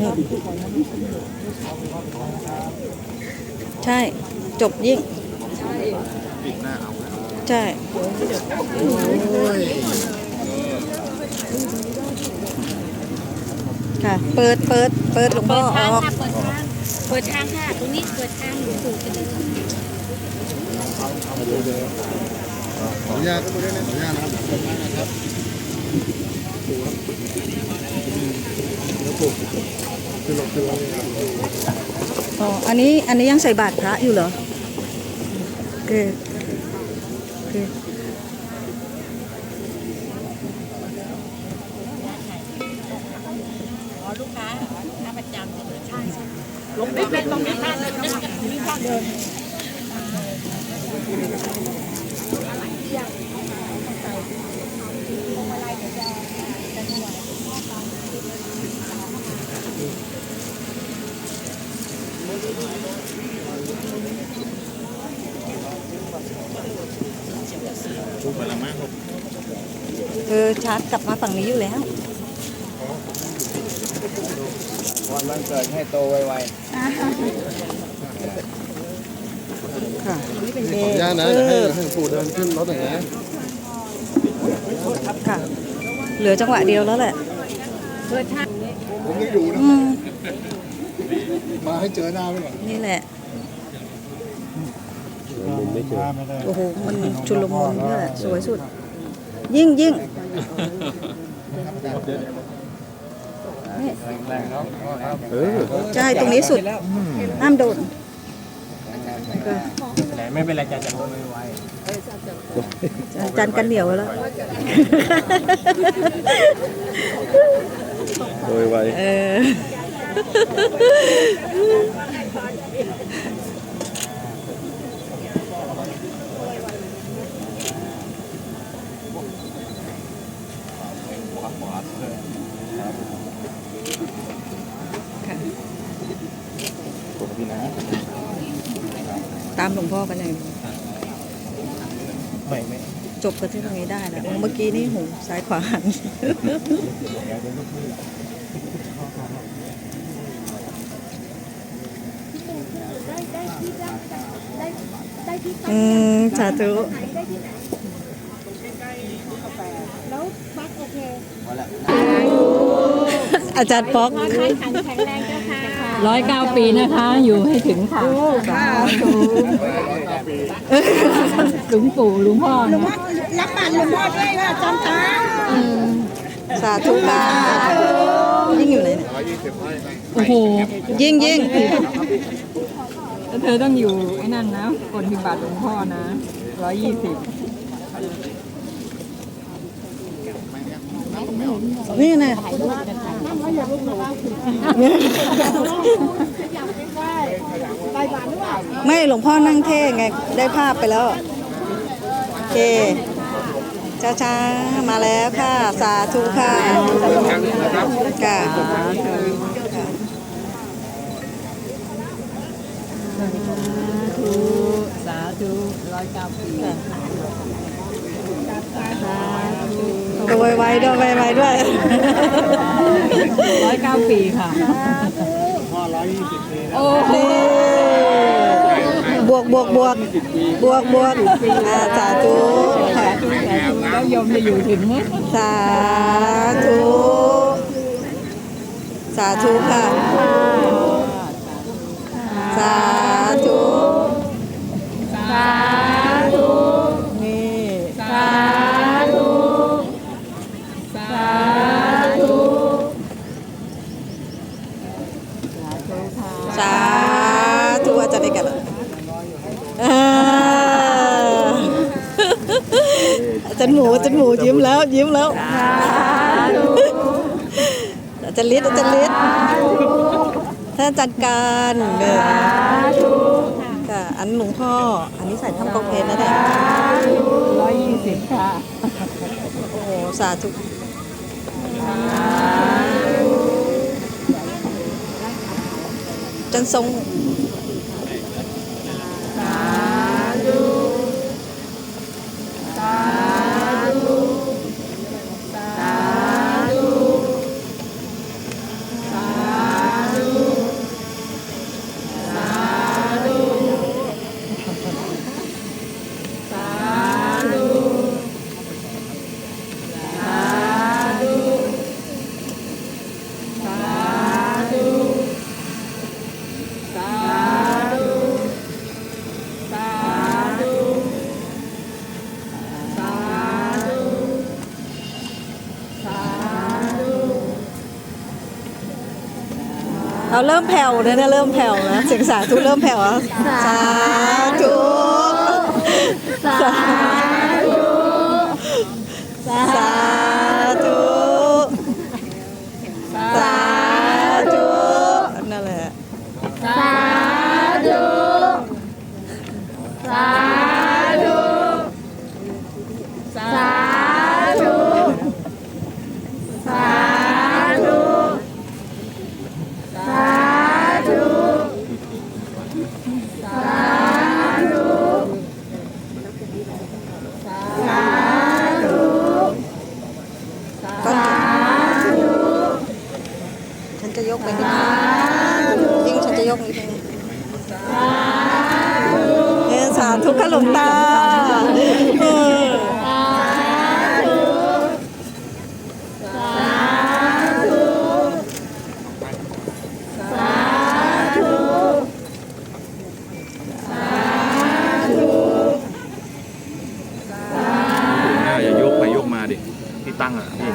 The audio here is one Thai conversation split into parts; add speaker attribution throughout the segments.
Speaker 1: นี่ใช่ จบยิ่ง
Speaker 2: ปิดหน้าเอา
Speaker 1: ใช่
Speaker 2: โอ้ย
Speaker 1: ค่ะ เปิดเปิดเปิดหลวงพ่
Speaker 3: เปิ
Speaker 1: อ
Speaker 3: ด
Speaker 1: อ
Speaker 3: ทาง
Speaker 1: อก
Speaker 3: ค่ะเปิดทาง เปิดทางค่ะ ตรงนี้เปิดทางหลวงปู่จะเดิน
Speaker 2: ขออนุญาตขออนุญาตนะครับ แล้วปุ๊บคือลงคือลง
Speaker 1: อ๋อ อันนี้อันนี้ยังใส่บาตรพระอยู่เหรอโอเคโอเค
Speaker 3: อ๋อลูกค้าลูกค้าประจำใช่ใช่ลงไปเป็นตรงนี้ค่างเดิน
Speaker 2: กคนละมั้ง
Speaker 1: เออชาร์จกลับมาฝั่งนี้อยู่แล้ว
Speaker 4: วันวันเกิดให้โตไว
Speaker 1: ค่ะ
Speaker 2: ขออนุญาตนะเดี๋ยวให้ให้ปู่เดินขึ้นรถหน่อยนะ
Speaker 1: ค่ะ เหลือจังหวะเดียวแล้วแหละ
Speaker 3: เปิดทาง
Speaker 2: ผมยังอยู่นะ
Speaker 1: อืม
Speaker 2: มาให้เจอหน้าไว้ก่อน
Speaker 1: นี่แหละ โอ้โห มันชุลมุนนี่แหละสวยสุด ยิ่งยิ่งนี่
Speaker 4: ๆแรงๆเนาะ
Speaker 2: เออ
Speaker 1: ใช่ตรงนี้สุดห้ามโดนก็
Speaker 4: แต่ไม่เป็นไรจะจะโตไว
Speaker 1: จันกันเหนียวไว้แล้ว
Speaker 2: โดยไว
Speaker 1: เออค่ะ
Speaker 2: ปกตินะ
Speaker 1: ตามหลวงพ่อกันอย่าง
Speaker 4: ไม่ไม่
Speaker 1: จบกันที่ตรงนี้ได้นะเมื่อกี้นี่หูซ้ายขวาหันอืมสาธุ
Speaker 3: แล้วบักโอเค
Speaker 1: อาจารย์ป๊อก
Speaker 3: ขอให้ขันแข็งแรงเจ้าค่ะ
Speaker 5: ร้อยเก้าปีนะคะ อยู่ให้ถึงค่ะหลวงปู่หลวงพ่อนะ
Speaker 3: รับบาตรหลวงพ่อด้วยค่ะจอมตา
Speaker 1: สาธุค่ะยิ่งอยู่ไหนเนี่ย
Speaker 2: ร้อยยี่สิบไร่
Speaker 5: โอ้โห
Speaker 1: ยิ่งยิ่ง
Speaker 5: แล้วเธอต้องอยู่ไอ้นั่นนะคนพิบัติหลวงพ่อนะร้อยยี่สิบ
Speaker 1: นี่ไงไม่หลวงพ่อนั่งเท่ไง ได้ภาพไปแล้ว โอเคช้าๆ มาแล้วค่ะ สาธุค่ะค่ะ
Speaker 5: ธุสาธุร้อยเก้าปี
Speaker 1: ดูไวๆด้วยไวๆด้วย
Speaker 5: ร้อยเก้าปีค่ะ
Speaker 2: พ่อร้อยยี่สิบปี
Speaker 5: โอ้โห
Speaker 1: บวกบวกบวกบวกบวกอ่าสาธุค่ะ
Speaker 5: แล้วโยมจะอยู่ถึงไหม
Speaker 1: สาธุสาธุค่ะสาธุสาธุนี่
Speaker 5: สาธุสาธุ
Speaker 1: สาธุอาจารย์ได้กันอ่า อาจารย์หมูอาจารย์หมูยิ้มแล้ว ยิ้มแล้วอาจารย์ฤทธิ์อาจารย์ฤทธิ์ท่านอาจารย์การเนี่ยค่ะอันหลวงพ่อ อันนี้ใส่ทำกองเพลนะเนี่ย
Speaker 5: ร้อยยี่สิบค่ะ
Speaker 1: โอ้โหสาธุจันทรง เอาเริ่มแผ่วเลยนะเริ่มแผ่วนะเสียงสาธุเริ่มแผ่วแล้วสาธุ
Speaker 5: สาธุ
Speaker 1: ค่ะหลวงตาเออ
Speaker 2: หน้าอย่ายกไปยกมาดิ ที่ตั้งอะพี่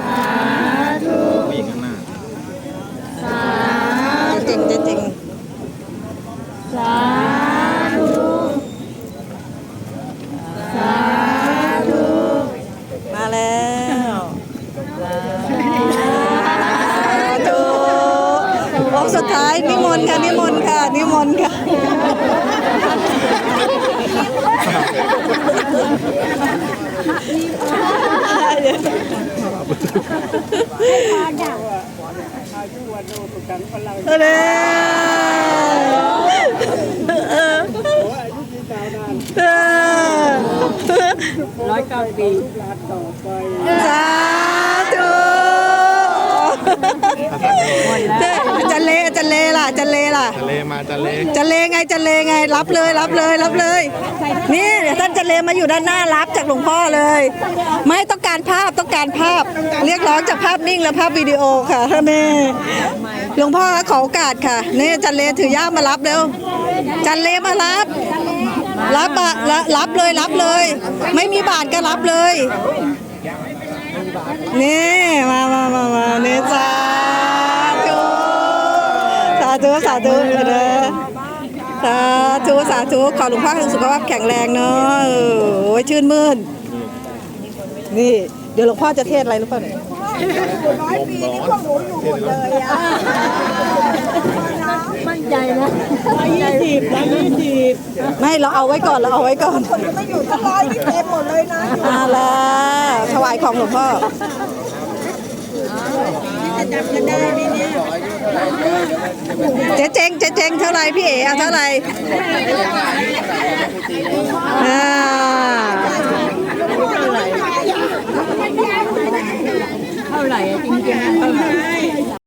Speaker 2: ผู้หญิงข้างหน้า
Speaker 1: จริงจริง
Speaker 5: สาธุสาธุ
Speaker 1: มาแล้วสาธุองค์สุดท้ายนิมนต์ค่ะนิมนต์ค่ะนิมนต์ค่ะ เด้อ
Speaker 5: ร้อยเก้าปี
Speaker 1: สาธุจันเลจันเลล่ะจันเลล่ะ
Speaker 2: ทะเลมาทะเล
Speaker 1: จันเลไงจันเลไงรับเลยรับเลยรับเลย นี่เดี๋ยวท่านจันเลมาอยู่ด้านหน้ารับจากหลวงพ่อเลย ไม่ต้องการภาพต้องการภาพ เรียกร้องจากภาพนิ่งและภาพวิดีโอค่ะท่านแม่หลวงพ่อขอโอกาสค่ะนี่จันเลถือย่ามารับเร็วจันเลมารับรับอะรับเลยรับเลย ไม่มีบาทก็รับเลยนี่มามามามาเนี่ยสาธุ สาธุเด้อสาธุสาธุขอหลวงพ่อให้สุขภาพแข็งแรงเนาะโอ้ยชื่นมื่น นี่ เดี๋ยวหลวงพ่อจะเทศอะไรรู้ป่ะเนี่ย
Speaker 5: มั่นใจนะมั่นใจสิบร้อยยี่สิบ
Speaker 1: ไม่เราเอาไว้ก่อนเราเอาไว้ก่อนคนไม่อยู่ตั้งร้อยนี่เต็มหมดเลยนะอาละถวายของหลวงพ่อจะจำกันได้ เจ๊เจงเจ๊เจงเท่าไรพี่เอ๋เอาเท่าไรอ่า
Speaker 5: เท่าไหร่จริงๆเท่าไหร่